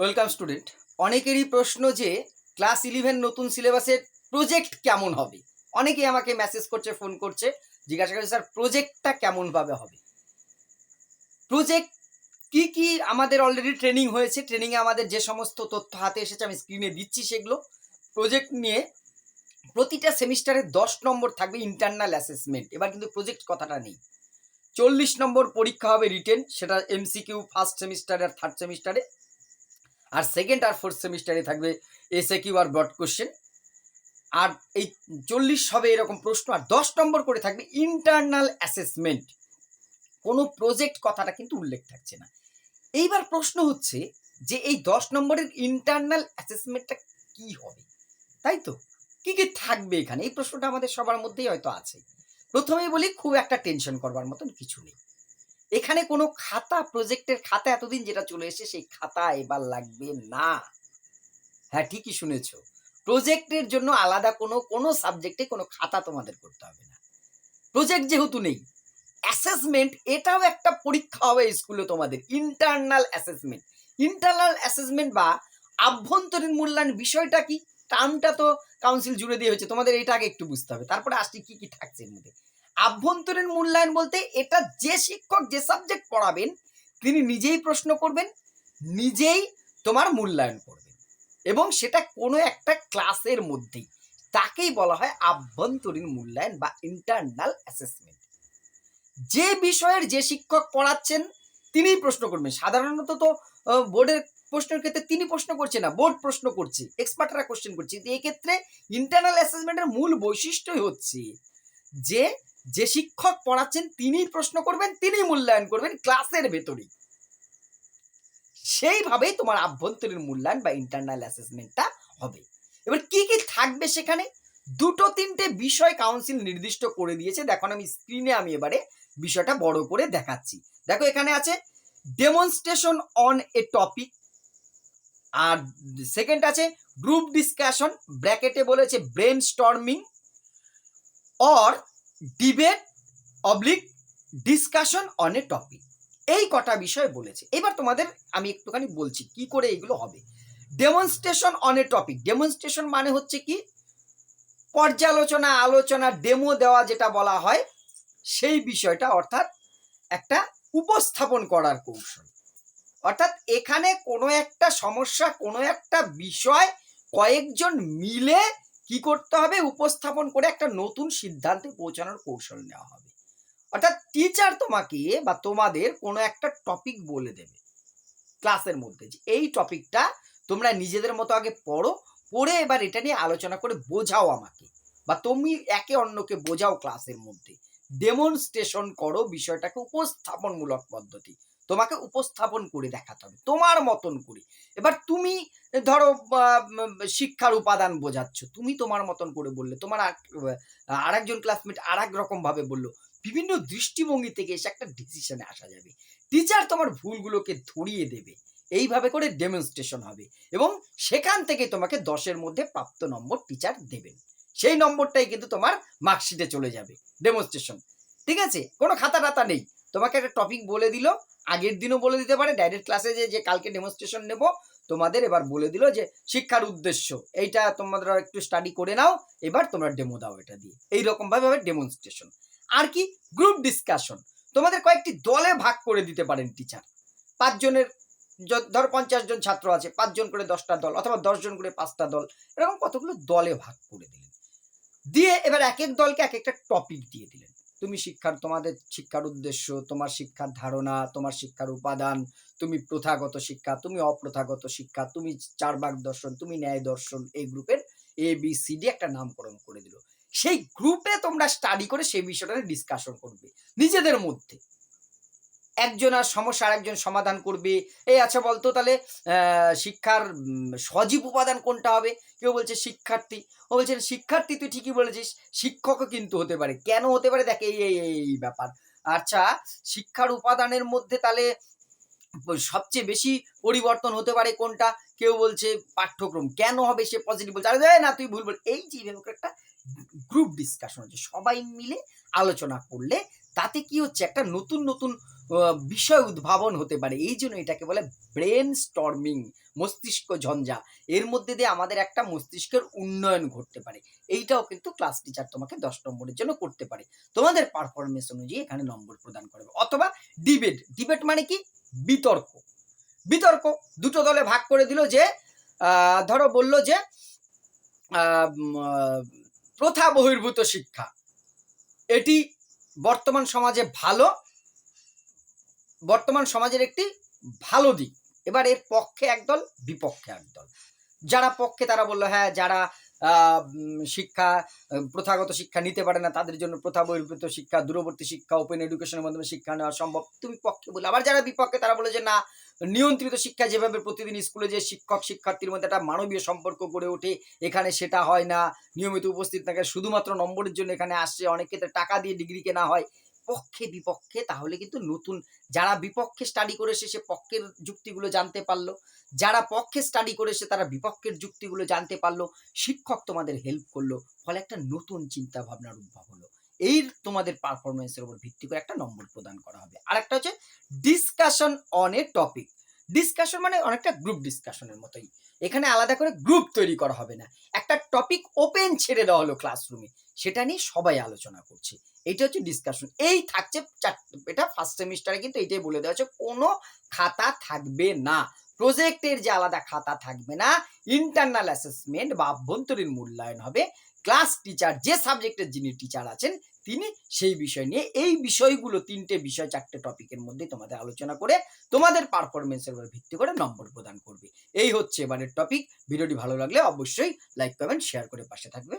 Welcome student. অনেকেরই প্রশ্ন যে, ক্লাস ইলেভেন নতুন সিলেবাসের প্রজেক্ট কেমন হবে? অনেকেই আমাকে মেসেজ করছে ফোন করছে, জিজ্ঞাসা করছে, স্যার, প্রজেক্টটা কেমনভাবে হবে? প্রজেক্ট কি কি আমাদের অলরেডি ট্রেনিং হয়েছে? ট্রেনিংয়ে আমাদের যে সমস্ত তথ্য হাতে এসেছে, আমি স্ক্রিনে দিচ্ছি সেগুলো। প্রজেক্ট নিয়ে প্রতিটা সেমিস্টারে দশ নম্বর থাকবে ইন্টারনাল অ্যাসেসমেন্ট এবার কিন্তু প্রজেক্ট কথাটা নেই। চল্লিশ নম্বর পরীক্ষা হবে রিটেন সেটা এমসিকিউ ফার্স্ট সেমিস্টারে আর থার্ড সেমিস্টারে আর সেকেন্ড আর ফোর্থ সেমিস্টারে থাকবে এসএ কিউ আর ব্রড কোশ্চেন আর এই চল্লিশ হবে এরকম প্রশ্ন, আর দশ নম্বর করে থাকবে ইন্টারনাল অ্যাসেসমেন্ট কোনো প্রজেক্ট কথাটা কিন্তু উল্লেখ থাকছে না। এইবার প্রশ্ন হচ্ছে যে এই দশ নম্বরের ইন্টারনাল অ্যাসেসমেন্টটা কি হবে? তাই তো? কি কি থাকবে এখানে? এই প্রশ্নটা আমাদের সবার মধ্যেই হয়তো আছে। প্রথমেই বলি, খুব একটা টেনশন করবার মতন কিছু নেই। এখানে কোনো খাতা, প্রজেক্টের খাতা এতদিন যেটা চলে এসে সেই খাতা এবার লাগবে না। হ্যাঁ ঠিকই শুনেছো। প্রজেক্টের জন্য আলাদা কোনো কোনো সাবজেক্টে কোনো খাতা তোমাদের করতে হবে না। প্রজেক্ট যেহেতু নেই অ্যাসেসমেন্ট এটাও একটা পরীক্ষা হবে স্কুলে তোমাদের। ইন্টারনাল অ্যাসেসমেন্ট ইন্টারনাল অ্যাসেসমেন্ট বা আভ্যন্তরীণ মূল্যায়ন বিষয়টা কি? টার্মটা তো কাউন্সিল জুড়ে দিয়ে হয়েছে তোমাদের এটা আগে একটু বুঝতে হবে। তারপরে আসছি কি কি থাকছে এর মধ্যে। আভ্যন্তরীণ মূল্যায়ন বলতে এটা যে শিক্ষক যে সাবজেক্ট পড়াবেন, তিনি নিজেই প্রশ্ন করবেন, নিজেই তোমার মূল্যায়ন করবেন। এবং সেটা কোনো একটা ক্লাসের মধ্যেই। তাকেই বলা হয় আভ্যন্তরীণ মূল্যায়ন বা ইন্টারনাল অ্যাসেসমেন্ট যে বিষয়ের যে শিক্ষক পড়াচ্ছেন, তিনিই প্রশ্ন করবেন। সাধারণত তো বোর্ডের প্রশ্নের ক্ষেত্রে তিনি প্রশ্ন করছে না বোর্ড প্রশ্ন করছে এক্সপার্টরা কোশ্চেন করছে। এক্ষেত্রে ইন্টারনাল অ্যাসেসমেন্টের মূল বৈশিষ্ট্যই হচ্ছে যে যে শিক্ষক পড়াচ্ছেন, তিনিই প্রশ্ন করবেন তিনি মূল্যায়ন করবেন ক্লাসের ভেতরেই। সেইভাবেই তোমার আভ্যন্তরীণ মূল্যায়ন বা ইন্টারনাল অ্যাসেসমেন্টটা হবে। এবার কি কি থাকবে সেখানে? দুটো তিনটে বিষয় কাউন্সিল নির্দিষ্ট করে দিয়েছে। দেখো আমি স্ক্রিনে আমি এবারে বিষয়টা বড় করে দেখাচ্ছি। দেখো, এখানে আছে ডেমনস্ট্রেশন অন এ টপিক আর সেকেন্ড আছে গ্রুপ ডিসকাশন ব্র্যাকেটে বলেছে brainstorming or debate oblique discussion on a topic এই কটা বিষয় বলেছে। এবার তোমাদের আমি একটুখানি বলছি, কি করে এগুলো হবে? Demonstration on a topic demonstration মানে হচ্ছে কি? পর্যালোচনা, আলোচনা ডেমো দেওয়া যেটা বলা হয়, সেই বিষয়টা অর্থাৎ একটা উপস্থাপন করার কৌশল। অর্থাৎ এখানে কোনো একটা সমস্যা, কোনো একটা বিষয় কয়েকজন মিলে কি করতে হবে? উপস্থাপন করে একটা নতুন সিদ্ধান্তে পৌঁছানোর কৌশল নেওয়া হবে। অর্থাৎ টিচার তোমাকে বা তোমাদের কোনো একটা টপিক বলে দেবে। ক্লাসের মধ্যে যে এই টপিকটা তোমরা নিজেদের মতো আগে পড়ো, পড়ে এবার এটা নিয়ে আলোচনা করে বোঝাও আমাকে। বা তুমি একে অন্যকে বোঝাও ক্লাসের মধ্যে। ডেমনস্ট্রেশন করো বিষয়টাকে উপস্থাপনমূলক পদ্ধতি। তোমাকে উপস্থাপন করে দেখাতে হবে, তোমার মতন করে। এবার তুমি, ধরো শিক্ষার উপাদান বোঝাচ্ছ, তুমি তোমার মতন করে বললে, তোমার আর একজন ক্লাসমেট আর এক রকম ভাবে বলল, বিভিন্ন দৃষ্টিভঙ্গি থেকে এসে একটা ডিসিশনে আসা যাবে। টিচার তোমার ভুলগুলোকে ধরিয়ে দেবে, এইভাবে করে ডেমনস্ট্রেশন হবে এবং সেখান থেকে তোমাকে দশের মধ্যে প্রাপ্ত নম্বর টিচার দেবেন। সেই নম্বরটাই কিন্তু তোমার মার্কশিটে চলে যাবে ডেমনস্ট্রেশন ঠিক আছে? কোনো খাতা টাতা নেই। তোমাকে একটা টপিক বলে দিল, আগের দিনও বলে দিতে পারে ডাইরেক্ট ক্লাসে যে যে কালকে ডেমনস্ট্রেশন নেব, তোমাদের এবার বলে দিল যে, শিক্ষার উদ্দেশ্য, এইটা তোমরা একটু স্টাডি করে নাও, এবার তোমরা ডেমো দাও এটা দিয়ে। এইরকম ভাবে হবে ডেমনস্ট্রেশন আর কি? গ্রুপ ডিসকাশন তোমাদের কয়েকটি দলে ভাগ করে দিতে পারেন টিচার পাঁচজনের ধরো পঞ্চাশ জন ছাত্র আছে, পাঁচজন করে দশটা দল, অথবা দশজন করে পাঁচটা দল, এরকম কতগুলো দলে ভাগ করে দিলেন। দিয়ে এবার এক এক দলকে এক একটা টপিক দিয়ে দিলেন। তুমি শিক্ষার, তোমাদের শিক্ষার উদ্দেশ্য, তোমার শিক্ষার ধারণা, তোমার শিক্ষার উপাদান, তুমি প্রথাগত শিক্ষা, তুমি অপ্রথাগত শিক্ষা, তুমি চার ভাগ দর্শন, তুমি ন্যায় দর্শন, এই গ্রুপের এ বি সি ডি একটা নামকরণ করে দিল। সেই গ্রুপে তোমরা স্টাডি করে সেই বিষয়টা ডিসকাশন করবে নিজেদের মধ্যে। একজন আর সমস্যা আরেকজন সমাধান করবে। এই আচ্ছা বলতো তাহলে শিক্ষার সজীব উপাদান কোনটা হবে? কেউ বলছে শিক্ষার্থী। ও বলছে, শিক্ষার্থী তুই ঠিকই বলেছিস, শিক্ষকও কিন্তু হতে পারে। কেন হতে পারে? দেখ, এই এই ব্যাপার। আচ্ছা শিক্ষার উপাদানের মধ্যে তাহলে সবচেয়ে বেশি পরিবর্তন হতে পারে কোনটা? কেউ বলছে পাঠ্যক্রম। কেন হবে সে পজিটিভ বলছে? আরে, না, তুই ভুল বল। এই যে একটা গ্রুপ ডিসকাশন হচ্ছে। সবাই মিলে আলোচনা করলে তাতে কি হচ্ছে? একটা নতুন নতুন বিষয় উদ্ভাবন হতে পারে। এই জন্য এটাকে বলে ব্রেন স্টর্মিং মস্তিষ্ক ঝঞ্ঝা। এর মধ্যে দিয়ে আমাদের একটা মস্তিষ্কের উন্নয়ন ঘটতে পারে। এইটাও কিন্তু ক্লাস টিচার তোমাকে দশ নম্বরের জন্য করতে পারে। তোমাদের পারফরমেন্স অনুযায়ী এখানে নম্বর প্রদান করবে অথবা ডিবেট ডিবেট মানে কি? বিতর্ক। বিতর্ক দুটো দলে ভাগ করে দিল যে ধরো বলল যে প্রথা বহির্ভূত শিক্ষা। এটি বর্তমান সমাজে ভালো বর্তমান সমাজের একটি ভালো দিক। এবার এর পক্ষে একদল, বিপক্ষে একদল। যারা পক্ষে তারা বলল হ্যাঁ যারা শিক্ষা, প্রথাগত শিক্ষা নিতে পারে না, তাদের জন্য প্রথা বহির্ভূত শিক্ষা, দূরবর্তী শিক্ষা ওপেন এডুকেশনের মাধ্যমে শিক্ষা নেওয়া সম্ভব। তুমি পক্ষে বলে আবার যারা বিপক্ষে, তারা বলে যে, না, নিয়ন্ত্রিত শিক্ষা যেভাবে প্রতিদিন স্কুলে যে শিক্ষক, শিক্ষার্থীর মধ্যে একটা মানবীয় সম্পর্ক গড়ে ওঠে, এখানে সেটা হয় না। নিয়মিত উপস্থিত থাকে শুধুমাত্র নম্বরের জন্য এখানে আসছে। অনেক ক্ষেত্রে টাকা দিয়ে ডিগ্রি কেনা হয়। পক্ষে বিপক্ষে, তাহলে কিন্তু নতুন যারা বিপক্ষে স্টাডি করে সে পক্ষের যুক্তিগুলো জানতে পারল। যারা পক্ষে স্টাডি করে এসে তারা বিপক্ষের যুক্তিগুলো জানতে পারল। শিক্ষক তোমাদের হেল্প করল। ফলে একটা নতুন চিন্তা ভাবনার উদ্ভব হলো। এই তোমাদের পারফরমেন্সের উপর ভিত্তি করে একটা নম্বর প্রদান করা হবে। আর একটা হচ্ছে discussion on a topic discussion মানে অনেকটা গ্রুপ ডিসকাশনের মতোই। এখানে আলাদা করে গ্রুপ তৈরি করা হবে না। একটা টপিক ওপেন ছেড়ে দেওয়া হলো ক্লাসরুমে সেটা নিয়ে সবাই আলোচনা করছে। এইটা হচ্ছে ডিসকাশন এই থাকছে এটা ফার্স্ট সেমিস্টারে কিন্তু এইটাই বলে দেওয়া হচ্ছে কোনো খাতা থাকবে না। প্রজেক্টের যে আলাদা খাতা থাকবে না ইন্টারনাল অ্যাসেসমেন্ট বা আভ্যন্তরীণ মূল্যায়ন হবে। ক্লাস টিচার যে সাবজেক্টের যিনি টিচার আছেন, তিনি সেই বিষয় নিয়ে, এই বিষয়গুলো, তিনটে বিষয়, চারটে টপিকের মধ্যে তোমাদের আলোচনা করে, তোমাদের পারফরমেন্সের উপর ভিত্তি করে নম্বর প্রদান করবে। এই হচ্ছে এবারের টপিক ভিডিওটি ভালো লাগলে অবশ্যই লাইক কমেন্ট শেয়ার করে পাশে থাকবে।